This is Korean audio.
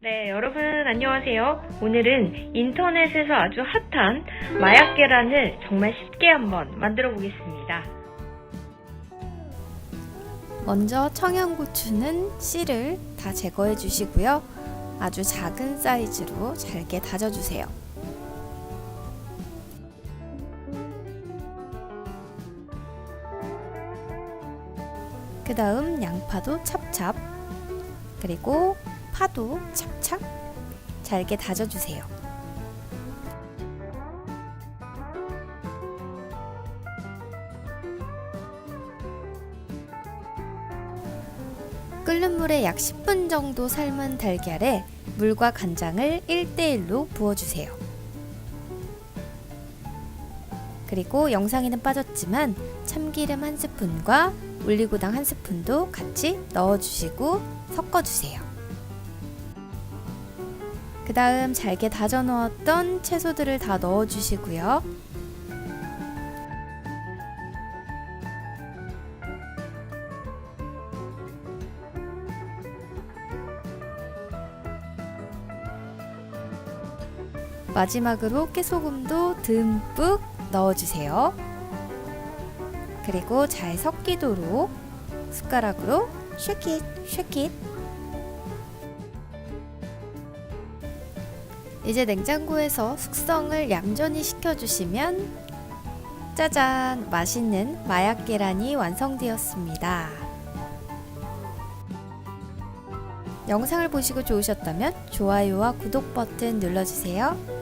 네, 여러분 안녕하세요. 오늘은 인터넷에서 아주 핫한 마약 계란을 정말 쉽게 한번 만들어 보겠습니다. 먼저 청양고추는 씨를 다 제거해 주시고요. 아주 작은 사이즈로 잘게 다져 주세요. 그 다음 양파도 찹찹, 그리고 파도 찹찹 잘게 다져 주세요. 끓는 물에 약 10분 정도 삶은 달걀에 물과 간장을 1대1로 부어주세요. 그리고 영상에는 빠졌지만 참기름 한 스푼과 올리고당 한 스푼도 같이 넣어주시고 섞어주세요. 그 다음 잘게 다져 넣었던 채소들을 다 넣어 주시고요. 마지막으로 깨소금도 듬뿍 넣어주세요. 그리고 잘 섞이도록 숟가락으로 쉐킷 쉐킷 이제 냉장고에서 숙성을 얌전히 식혀주시면 짜잔 맛있는 마약 계란이 완성되었습니다. 영상을 보시고 좋으셨다면 좋아요와 구독 버튼 눌러주세요.